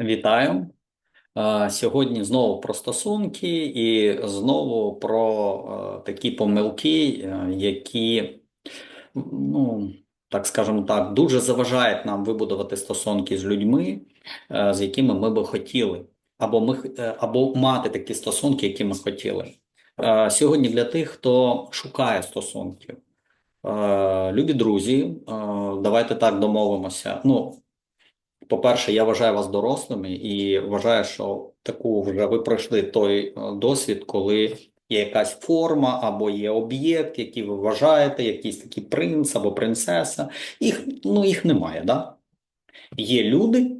Вітаю. Сьогодні знову про стосунки і знову про такі помилки, е, які, ну, так скажемо так, дуже заважають нам вибудувати стосунки з людьми, е, з якими ми би хотіли, або ми е, або мати такі стосунки, які ми хотіли. Сьогодні для тих, хто шукає стосунків. Любі друзі, давайте так домовимося. Ну, по-перше, я вважаю вас дорослими і вважаю, що таку вже ви пройшли той е, досвід, коли є якась форма або є об'єкт, який ви вважаєте, якийсь такий принц або принцеса. Їх, ну, їх немає, да? Є люди,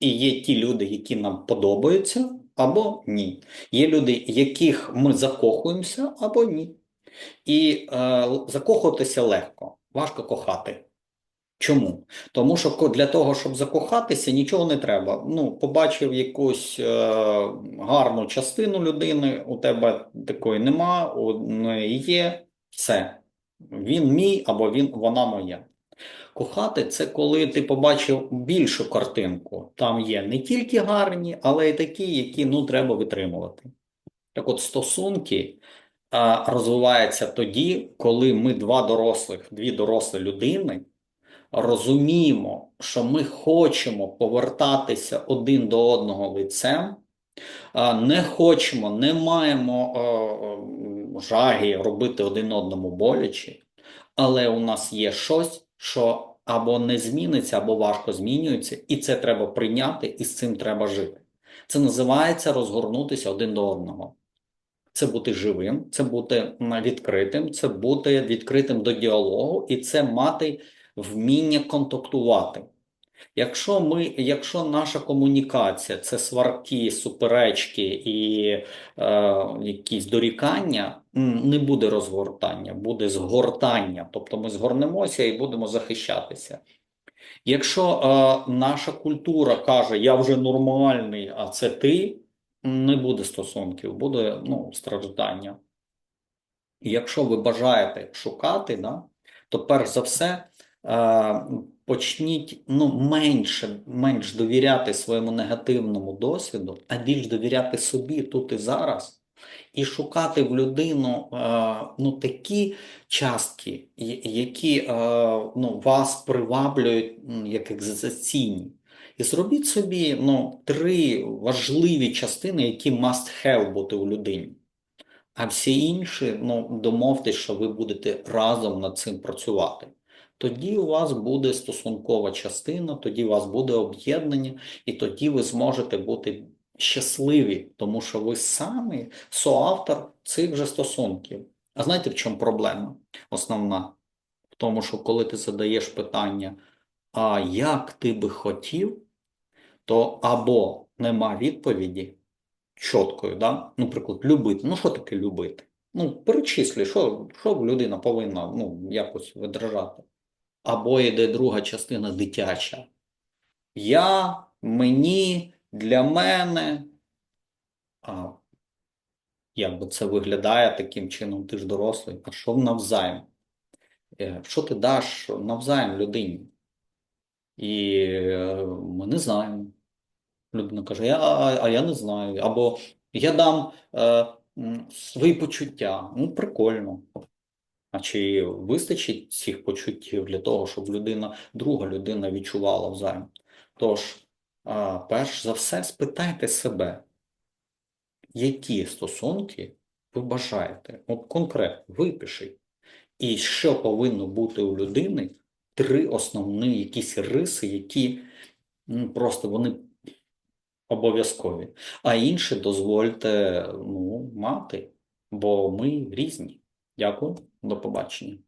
і є ті люди, які нам подобаються, або ні. Є люди, яких ми закохуємося, або ні. І е, закохуватися легко, важко кохати. Чому? Тому що для того, щоб закохатися, нічого не треба. Ну, побачив якусь е, гарну частину людини, у тебе такої нема, неї є, все. Він мій або він, вона моя. Кохати це коли ти побачив більшу картинку. Там є не тільки гарні, але й такі, які ну, треба витримувати. Так от стосунки а, розвиваються тоді, коли ми два дорослих, дві дорослі людини розуміємо, що ми хочемо повертатися один до одного лицем, не хочемо, не маємо жаги робити один одному боляче, але у нас є щось, що або не зміниться, або важко змінюється, і це треба прийняти, і з цим треба жити. Це називається розгорнутися один до одного. Це бути живим, це бути відкритим, це бути відкритим до діалогу, і це мати вміння контактувати. Якщо ми, якщо наша комунікація це сварки, суперечки і е, якісь дорікання, не буде розгортання, буде згортання. Тобто ми згорнемося і будемо захищатися. Якщо е, наша культура каже, я вже нормальний, а це ти, не буде стосунків, буде ну, страждання. І якщо ви бажаєте шукати, да, то перш за все почніть ну, менше, менш довіряти своєму негативному досвіду, а більш довіряти собі тут і зараз, і шукати в людину е, ну, такі частки, які е, ну, вас приваблюють як екзистенційні. І зробіть собі ну, три важливі частини, які must have бути у людині. А всі інші, ну, домовтесь, що ви будете разом над цим працювати. Тоді у вас буде стосункова частина, тоді у вас буде об'єднання, і тоді ви зможете бути щасливі, тому що ви самі соавтор цих же стосунків. А знаєте, в чому проблема? Основна? В тому, що коли ти задаєш питання, а як ти би хотів, то або нема відповіді чіткою, да? Наприклад, любити. Ну, що таке любити? Ну, перечислюй, що, що людина повинна ну, якось видражати. Або йде друга частина дитяча. Я, мені, для мене. А як би це виглядає таким чином, ти ж дорослий, а що навзаєм? Е, Що ти даш навзаєм людині? І е, ми не знаємо. Людина каже, я, а, я не знаю. Або я дам е, свої почуття. Ну, прикольно. А чи вистачить цих почуттів для того, щоб людина, друга людина відчувала взаєм? Тож, перш за все, спитайте себе, які стосунки ви бажаєте? От конкретно, випишіть. І що повинно бути у людини три основні якісь риси, які ну, просто вони обов'язкові. А інші дозвольте ну, мати, бо ми різні. Дякую, до побачення.